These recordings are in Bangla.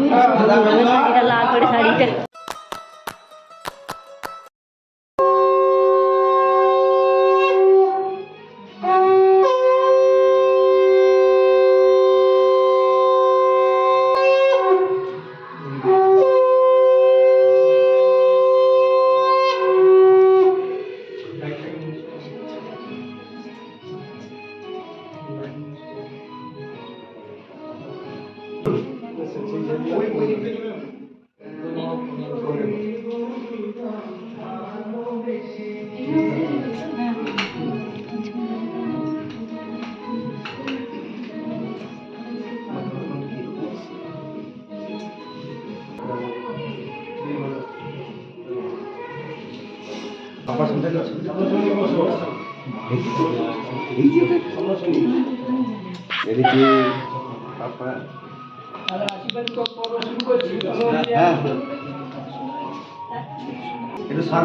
শাড়িটা লাল করে শাড়িটা এদিকে আপনার হ্যাঁ একটু শাক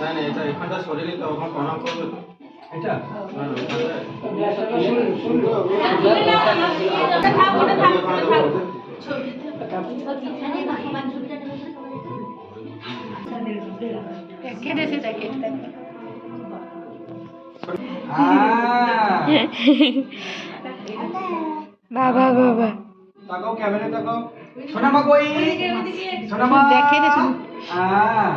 না এটা এখানটা সরে নিতে ওখানে প্রণাম করবে তো এটা না না বাবা বাবা তাকাও ক্যামেরা তাকাও। সোনামা কই? সোনামা? দেখে রে শুধু। হ্যাঁ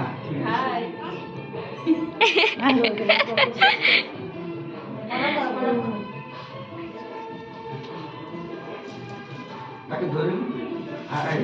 তাকে ধরে নি। হ্যাঁ এই।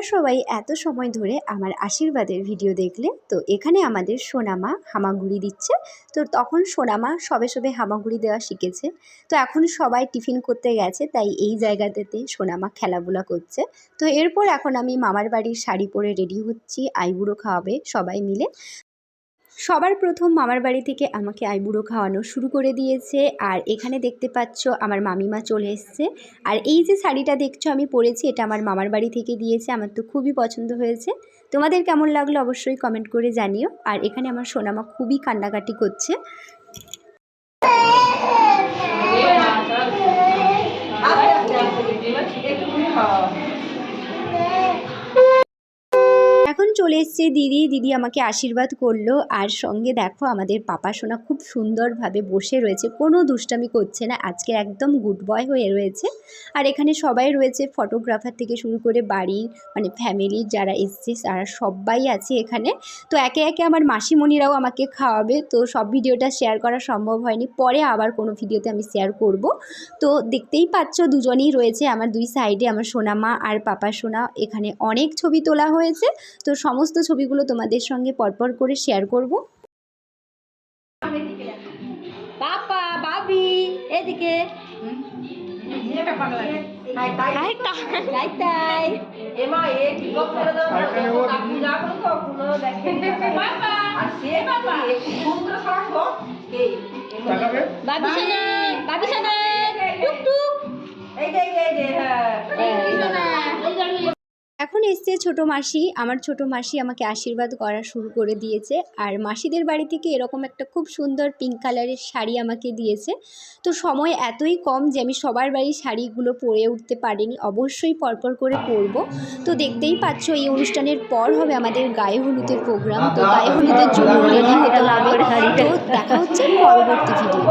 তোমরা সবাই এত সময় ধরে আমার আশীর্বাদের ভিডিও দেখলে, তো এখানে আমাদের সোনামা হামাগুড়ি দিচ্ছে। তো তখন সোনামা সবে সবে হামাগুড়ি দেওয়া শিখেছে। তো এখন সবাই টিফিন করতে গেছে, তাই এই জায়গাটাতে সোনামা খেলাধুলা করছে। তো এরপর এখন আমি মামার বাড়ির শাড়ি পরে রেডি হচ্ছি, আইবুড়ো খাওয়াবে সবাই মিলে। সবার প্রথম মামার বাড়ি থেকে আমাকে আইবুড়ো খাওয়ানো শুরু করে দিয়েছে। আর এখানে দেখতে পাচ্ছ আমার মামিমা চলে এসছে। আর এই যে শাড়িটা দেখছ আমি পরেছি, এটা আমার মামার বাড়ি থেকে দিয়েছে। আমার তো খুবই পছন্দ হয়েছে। তোমাদের কেমন লাগল অবশ্যই কমেন্ট করে জানিও। আর এখানে আমার সোনামা খুবই কান্নাকাটি করছে। চলে এসছে, দিদি। দিদি আমাকে আশীর্বাদ করল। আর সঙ্গে দেখো, আমাদের পাপা সোনা খুব সুন্দরভাবে বসে রয়েছে। কোনো দুষ্টামি করছে না। আজকে একদম গুড বয় হয়ে রয়েছে। আর এখানে সবাই রয়েছে। ফটোগ্রাফার থেকে শুরু করে বাড়ির মানে ফ্যামিলির যারা এসছে, তারা সবাই আছে এখানে। তো একে একে আমার মাসিমণিরাও আমাকে খাওয়াবে। তো সব ভিডিওটা শেয়ার করা সম্ভব হয়নি। পরে আবার কোনো ভিডিওতে আমি শেয়ার করব। তো দেখতেই পাচ্ছ, দুজনেই রয়েছে। আমার দুই সাইডে আমার সোনামা আর পাপা সোনা। এখানে অনেক ছবি তোলা হয়েছে। তো সমস্ত ছবিগুলো তোমাদের সঙ্গে পরপর করে শেয়ার করব। পাপা বাবি এদিকে। তাই তাই তাই তাই। এমা এ কি করে দাও? কাকু যা করো তো কোনো দেখে। বাবা আর সে বাবা একটু সুন্দর সারাছো কে? তাকাবে বাবি সোনা বাবি সোনা টুক টুক। এই যে এই যে, হ্যাঁ। এই সোনা এখন এসছে ছোট মাসি। আমার ছোট মাসি আমাকে আশীর্বাদ করা শুরু করে দিয়েছে। আর মাসিদের বাড়ি থেকে এরকম একটা খুব সুন্দর পিঙ্ক কালারের শাড়ি আমাকে দিয়েছে। তো সময় এতই কম যে আমি সবার বাড়ির শাড়িগুলো পরে উঠতে পারিনি। অবশ্যই পরপর করে পরব। তো দেখতেই পাচ্ছ, এই অনুষ্ঠানের পর হবে আমাদের গায়ে হলুদের প্রোগ্রাম তো গায়ে হলুদের জন্য রেডি হতে হবে। তো দেখা হচ্ছে পরবর্তী ভিডিও